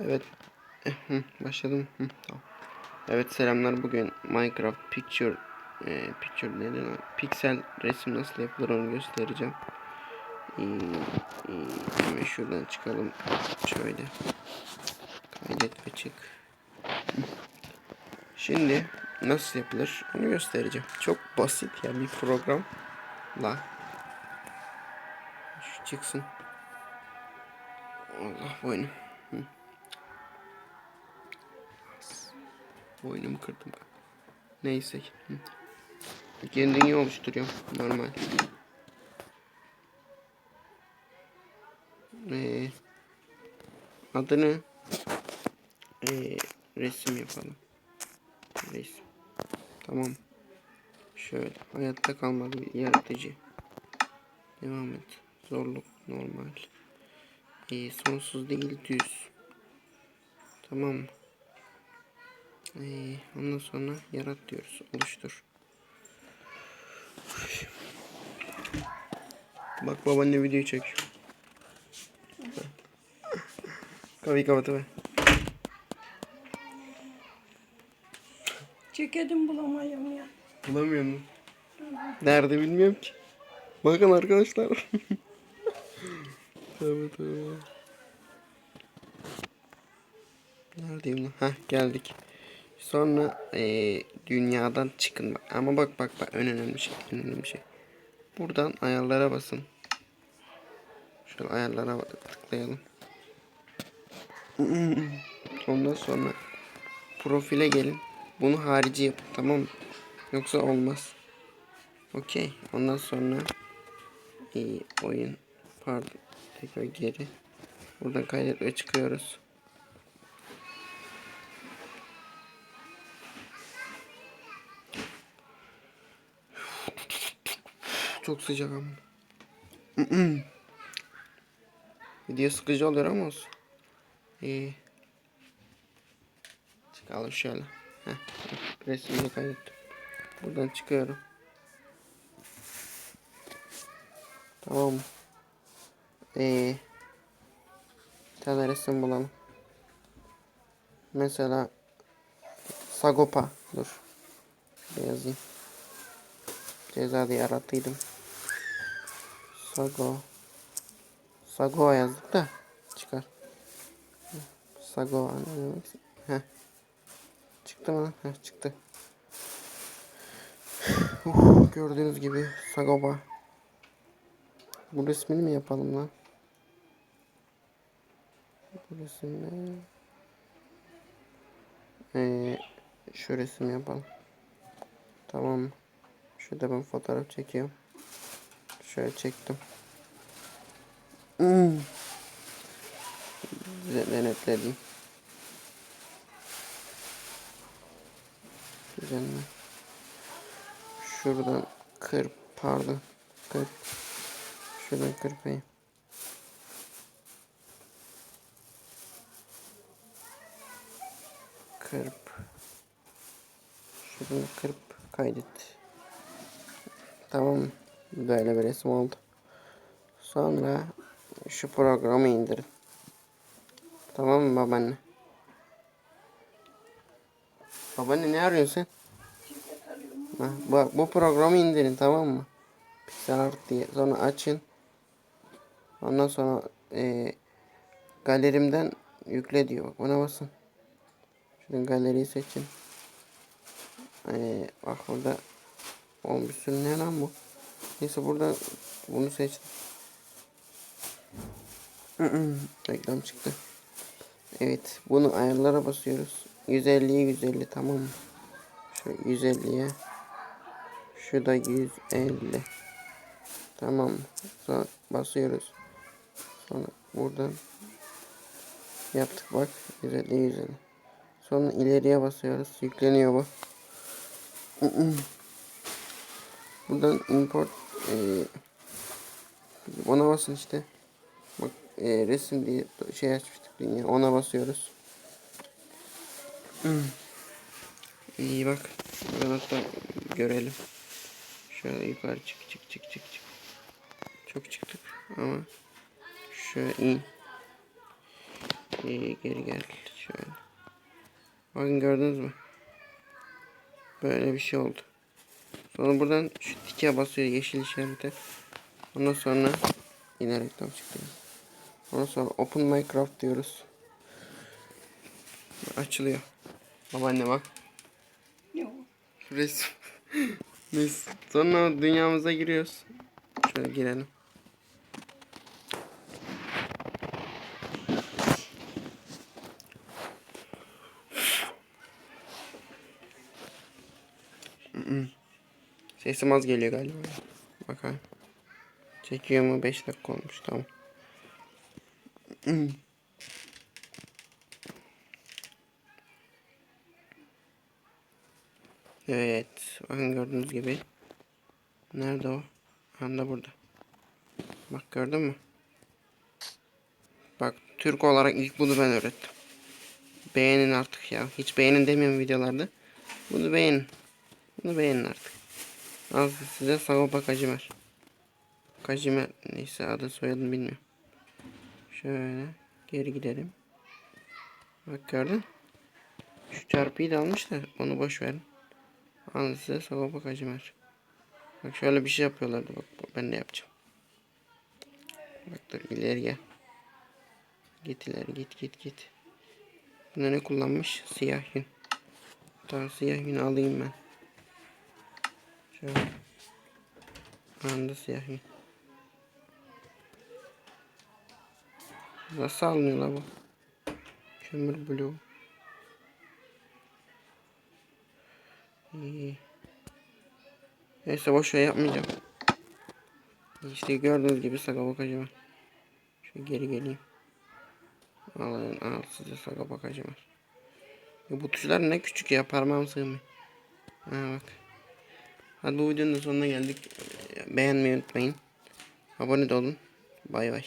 Evet. Eh, Başladım. Tamam. Evet selamlar. Bugün Minecraft Picture e, Picture ne lan? Pixel resim nasıl yapılır onu göstereceğim. Ee, e, şuradan çıkalım. Şöyle. Kaydet ve çık. Şimdi nasıl yapılır onu göstereceğim. Çok basit ya bir program. La. Şu çıksın. Allah boynum. Hı. Boynumu kırdım. Neyse. Hı. Kendini oluşturuyorum. Normal. Ee, adını ee, resim yapalım. Resim. Tamam. Şöyle. Hayatta kalmalı bir yaratıcı. Devam et. Zorluk normal. Ee, sonsuz değil düz. Tamam? Ee, ondan sonra yarat diyoruz. Oluştur. Bak babaanne video çekiyor. Kapıyı kapatıver. Ceketim bulamıyorum ya. Bulamıyor musun? Nerede bilmiyorum ki. Bakın arkadaşlar. tövbe tövbe. Neredeyim lan? Heh geldik. Sonra eee, dünyadan çıkın. Bak. Ama bak bak bak en önemli şey. En önemli şey. Buradan ayarlara basın. Şöyle ayarlara tıklayalım. Ondan sonra profile gelin. Bunu harici yapın tamam mı? Yoksa olmaz. Okey. Ondan sonra iyi oyun pardon tekrar geri. Buradan kaydet çıkıyoruz. Çok sıcak ama. Video sıkıcı oluyor ama olsun. İyi. Çıkalım şöyle. Heh. Kaydettim. Buradan çıkıyorum. Tamam. Ee, bir tane resim bulalım. Mesela Sagopa. Dur. Yazayım. Ceza diye arattıydım. Sago. Sago yazdık da çıkar. Sago ne demek? Heh. Çıktı mı? Heh, çıktı. Uh, gördüğünüz gibi Sagopa. Bu resmini mi yapalım lan? Bu resimde ee, şu resim yapalım. Tamam? Şurada ben fotoğraf çekiyorum. Şöyle çektim. Hmm. Denetledim. Düzenle. Şuradan kırp pardon. Kırp. Şuradan kırpayım. Kırp. Şuradan kırp kaydet. Tamam. Böyle bir resim oldu. Sonra şu programı indirin. Tamam mı babaanne? Babaanne ne arıyorsun sen? Ha, bak bu programı indirin tamam mı? Pixel Art diye. Sonra açın. Ondan sonra e, galerimden yükle diyor. Bak buna basın. Şuradan galeriyi seçin. E, bak burada on bir sürü ne lan bu? Neyse burada bunu seçtim. Reklam çıktı. Evet bunu ayarlara basıyoruz. 150'ye 150 tamam mı? Şu 150'ye. Şu da 150. Tamam? Sonra basıyoruz. Sonra buradan yaptık bak. 150 150. Sonra ileriye basıyoruz. Yükleniyor bu. Buradan import eee ona basın işte. Bak eee, resim diye şey açmıştık dünya. Ona basıyoruz. İyi bak. Buradan hatta görelim. Şöyle yukarı çık çık çık çık çık. Çok çıktık ama şöyle in. İyi, geri gel. Şöyle. Bakın gördünüz mü? Böyle bir şey oldu. Sonra buradan şu tike basıyor yeşil işarete. Ondan sonra yine reklam çıktı. Ondan sonra Open Minecraft diyoruz. Açılıyor. Babaanne bak. Yok. Resim. Biz sonra dünyamıza giriyoruz. Şöyle girelim. Sesim az geliyor galiba. Bakalım. Çekiyor mu? 5 dakika olmuş. Tamam. Evet. Bakın gördüğünüz gibi. Nerede o? Anda burada. Bak gördün mü? Bak Türk olarak ilk bunu ben öğrettim. Beğenin artık ya. Hiç beğenin demiyorum videolarda. Bunu beğenin. Bunu beğenin artık. Az size Sagopa Kacimer. Kacimer neyse adı soyadını bilmiyorum. Şöyle geri gidelim. Bak gördün. Şu çarpıyı da almış da onu boş verin. Alın size Sagopa Kacimer. Bak şöyle bir şey yapıyorlardı bak ben de yapacağım. Bak dur ileri gel. Git ileri git git git. Bunda ne kullanmış? Siyah yün. Tamam siyah yünü alayım ben. Şöyle. Anda siyah yün. Nasıl alınıyor la bu? Kömür blue. İyi. Neyse boş ver yapmayacağım. İşte gördüğünüz gibi saka bakacağım. var. Şöyle geri geleyim. Alın al size saka bakacağım. var. Bu tuşlar ne küçük ya parmağım sığmıyor. Ha bak. Hadi bu videonun sonuna geldik. Beğenmeyi unutmayın. Abone de olun. Bay bay.